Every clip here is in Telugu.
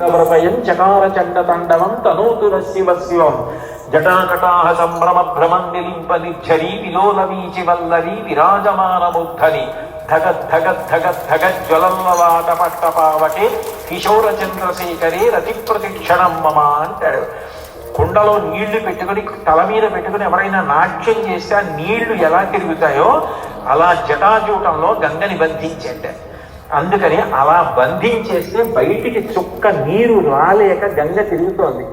ప్రపయం చకార చండ తండవం తనూతుర శివ శివం జటాకటాహ సంభ్రమ భ్రమం నిలింప నిర్ఝరీ విలోల వీచి వల్లరి విరాజమాన బుద్ధని ధగ ధగ ధగ ధగ కిశోర చంద్రశేఖరే రతి ప్రతిక్షణం మమ అంటాడు. కుండలో నీళ్ళు పెట్టుకుని తల మీద పెట్టుకుని ఎవరైనా నాట్యం చేస్తే ఆ నీళ్ళు ఎలా తిరుగుతాయో అలా జటాజూటంలో గంగని బంధించండి అందుకని అలా బంధించేస్తే బయటికి చుక్క నీరు రాలేక గంగ తిరుగుతోంది.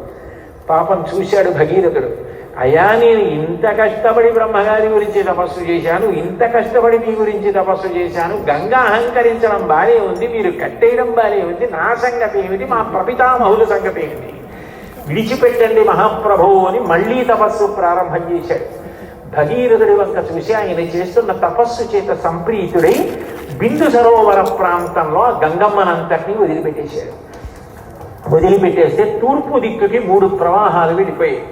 పాపం చూశాడు భగీరథుడు. అయా నేను ఇంత కష్టపడి బ్రహ్మగారి గురించి తపస్సు చేశాను ఇంత కష్టపడి మీ గురించి తపస్సు చేశాను గంగ అహంకరించడం బానే ఉంది మీరు కట్టేయడం బానే ఉంది నా సంగతి ఏమిటి మా ప్రపితామహుల సంగతి ఏమిటి? విడిచిపెట్టండి మహాప్రభువు అని మళ్ళీ తపస్సు ప్రారంభం చేశాడు. భగీరథుడి వంక చూసి ఆయన చేస్తున్న తపస్సు చేత సంప్రీతుడై బిందు సరోవర ప్రాంతంలో గంగమ్మనంతటినీ వదిలిపెట్టేశారు. వదిలిపెట్టేస్తే తూర్పు దిక్కుకి మూడు ప్రవాహాలు విడిపోయాయి.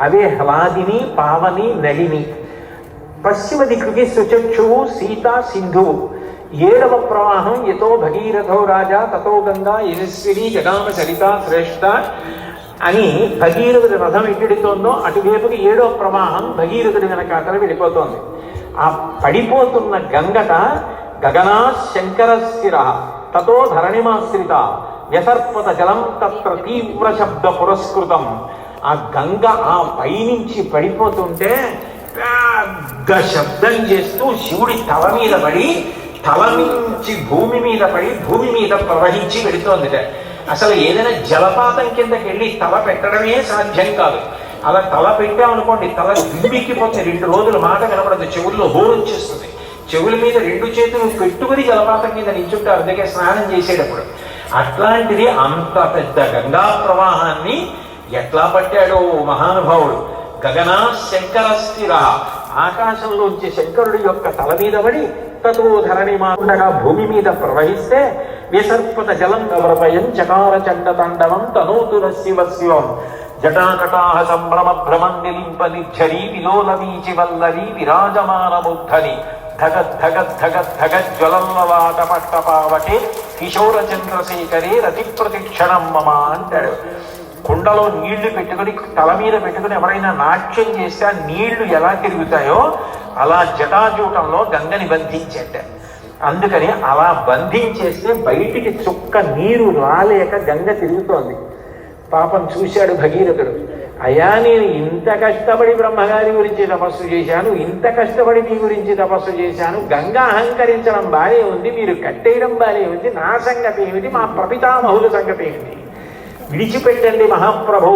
అవే హ్లాదిని పావని నళిని. పశ్చిమ దిక్కుకి సుచక్షువు సీత సింధువు. ఏడవ ప్రవాహం యతో భగీరథో రాజా తతో గంగా యశస్విని జగామ సరిత శ్రేష్ఠ అని భగీరథుడి రథం ఎక్కడితోందో అటువైపుకి ఏడో ప్రవాహం భగీరథుడి వెనకాతల వెళ్ళిపోతోంది ఆ పడిపోతున్న గంగట గగనా శంకర స్థిర తతో ధరణిమాశ్రిత వ్యసర్పత జలం తత్ర తీవ్ర శబ్ద పురస్కృతం ఆ గంగ ఆ పైనుంచి పడిపోతుంటే పెద్ద శబ్దం చేస్తూ శివుడి తల మీద పడి తల నుంచి భూమి మీద పడి భూమి మీద ప్రవహించి పెడుతోంది అసలు ఏదైనా జలపాతం కిందకి వెళ్ళి తల పెట్టడమే సాధ్యం కాదు. అలా తల పెట్టామనుకోండి తల దిమ్మిక్కిపోతే రెండు రోజులు మాట వినపడదు చెవుల్లో హోరు వచ్చేస్తుంది. చెవుల మీద రెండు చేతులు పెట్టుకుని జలపాతం కింద నించుంటారు అందుకే స్నానం చేసేటప్పుడు అట్లాంటిది అంత పెద్ద గంగా ప్రవాహాన్ని ఎట్లా పట్టాడో మహానుభావుడు? గగనా శంకర స్థిర. ఆకాశంలోంచి శంకరుడి యొక్క తల మీద పడి తతో ధరణి మాండగా భూమి మీద ప్రవహిస్తే విసర్పత జలం గౌరవయం చకార చండ తండవం తనోతుర శివ శివం జటాకటాహ సంభ్రమ భ్రమం నిలింప నిర్ఝరీ విలోలవీచి వల్లరి విరాజమాన ముగ్ధని ధగ ధగ ధగ ధగ కిశోర చంద్రశేఖరే రతి ప్రతిక్షణం మమ అంటాడు. కుండలో నీళ్ళు పెట్టుకుని తల మీద పెట్టుకుని ఎవరైనా నాట్యం చేస్తే ఆ నీళ్ళు ఎలా తిరుగుతాయో అలా జటాజూటంలో గంగని బంధించండి అందుకని అలా బంధించేస్తే బయటికి చుక్క నీరు రాలేక గంగ తిరుగుతోంది. పాపం చూశాడు భగీరథుడు. అయ్యా నేను ఇంత కష్టపడి బ్రహ్మగారి గురించి తపస్సు చేశాను ఇంత కష్టపడి నీ గురించి తపస్సు చేశాను గంగా అహంకరించడం బానే ఉంది మీరు కట్టేయడం బానే ఉంది నా సంగతి ఏమిటి మా ప్రపితామహుల సంగతి ఏమిటి? విడిచిపెట్టండి మహాప్రభు.